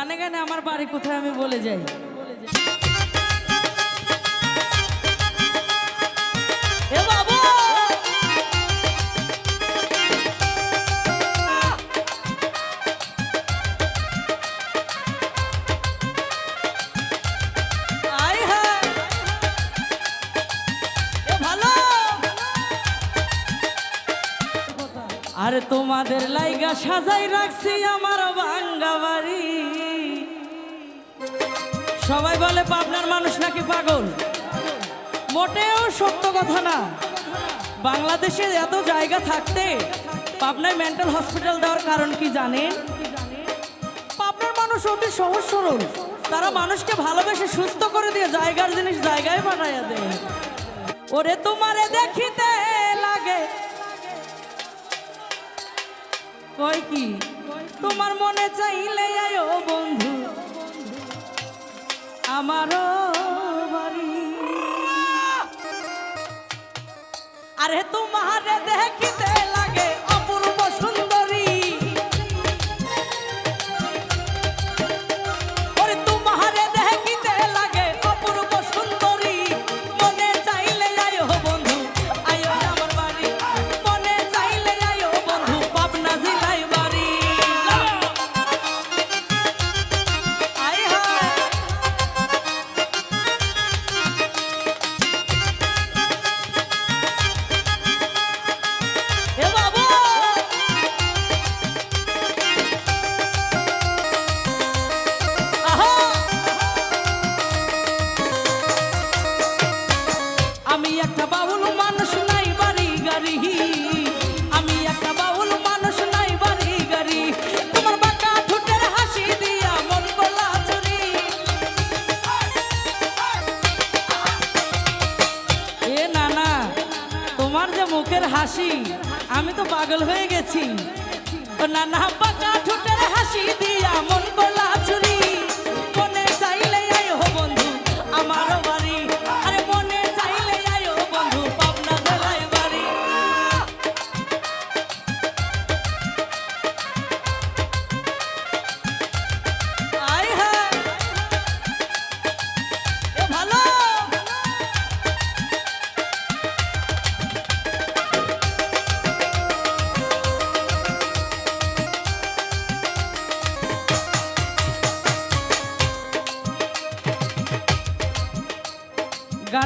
গানে গানে আমার বাড়ি কোথায় আমি বলে যাই। আয় হায়। আরে তোমাদের লাইগা সাজাই রাখছি আমার বাঙ্গা বাড়ি। সবাই বলে পাবনার মানুষ নাকি পাগল? মোটেও সত্য কথা না। বাংলাদেশে এত জায়গা থাকতে পাবনায় মেন্টাল হসপিটাল দেওয়ার কারণ কি জানেন? পাবনার মানুষ অতি সহজ সরল। তারা মানুষকে ভালোবেসে সুস্থ করে দিয়ে জায়গার জিনিস জায়গায় পাঠাইয়া দেয়। ওরে তোমারে দেখিতে লাগে। কয় কি? তোমার মনে চাইলে আয়ো বন্ধু। আমারও বাড়ি। আরে তোমারে দেখিতে হাসি আমি তো পাগল হয়ে গেছি। না না বাঁকা ঠোঁটের হাসি দিয়া মন কলা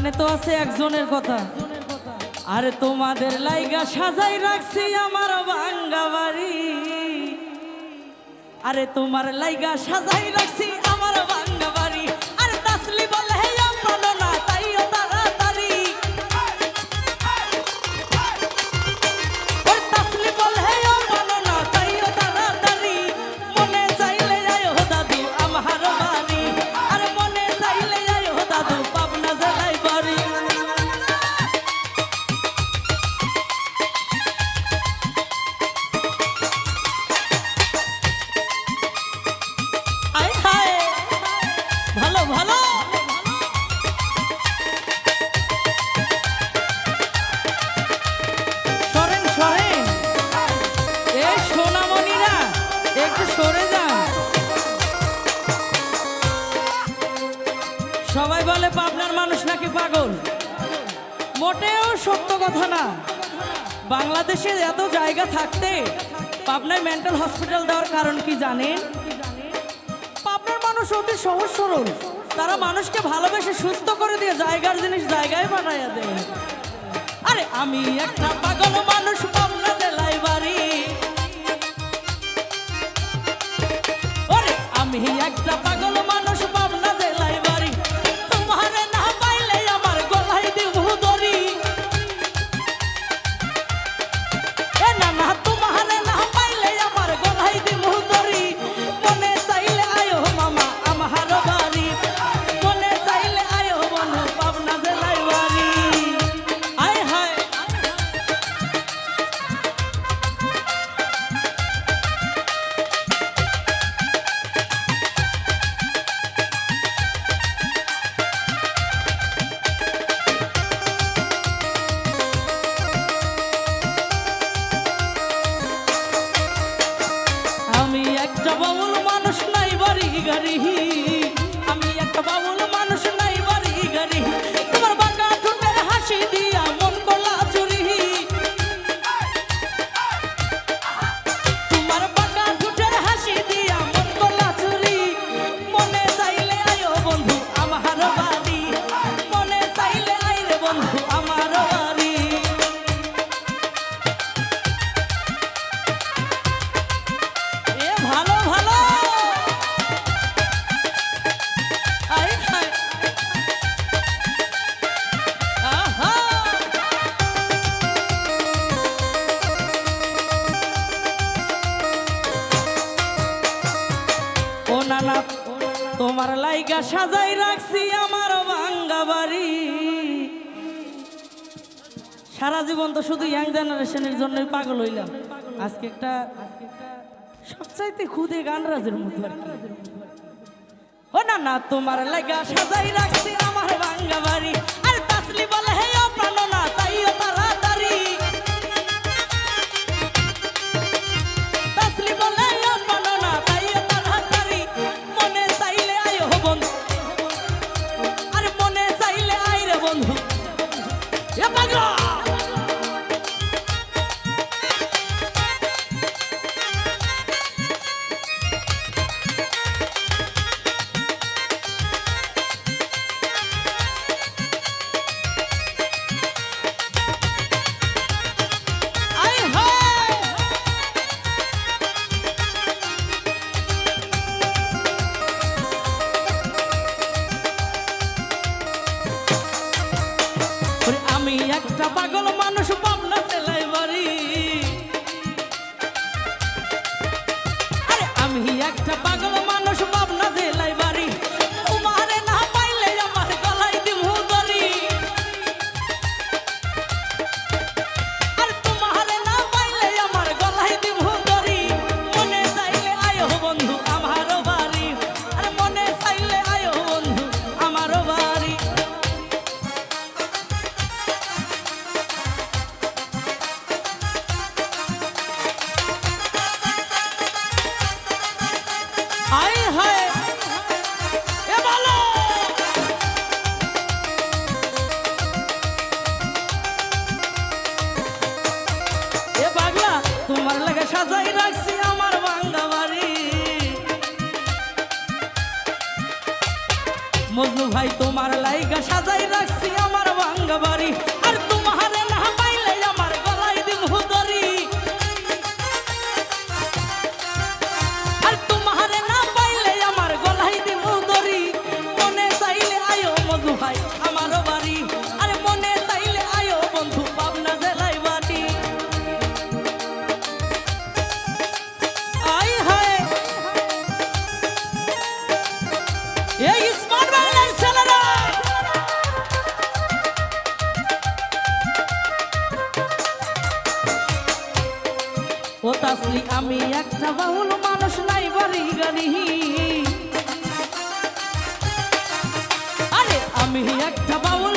গানে তো আছে একজনের কথা। আরে তোমাদের লাইগা সাজাই রাখছি আমার বাঙ্গা বাড়ি আরে তোমার লাইগা সাজাই রাখছি পাগল। মোটেও সত্য কথা না। বাংলাদেশে এত জায়গা থাকতে পাবনায় মেন্টাল হসপিটাল দেওয়ার কারণ কি জানেন পাবনার মানুষ অতি সহজ সরল। তারা মানুষকে ভালোবেসে সুস্থ করে দিয়ে জায়গার জিনিস জায়গায় পাঠাইয়া দেয়। আরে আমি একটা পাগল মানুষ পাবনা জেলায় বাড়ি। আলাপ, তোমার লাইগা সাজাই রাখছি আমার ভাঙ্গা বাড়ি। সারা জীবন তো শুধু ইয়াং জেনারেশনের জন্যই পাগল হইলাম। আজকে একটা সবচাইতে খুদে গান রাজের মতো আর কি। ও না না, তোমার লাগা সাজাই রাখছি আমার ভাঙ্গা বাড়ি। আর তাসলি বলে, হে প্রাণ না, তাইও তারা এ বলো। তোমার লাগে সাজাই রাখছি আমার বাড়ি। মজনু ভাই, তোমার লাইগা সাজাই রাখছি আমার বাংলা বাড়ি। আর তোমার ও তাসলি আমি একটা বাহুল মানুষ নাই বাড়ি গানি। আরে আমি একটা বাউল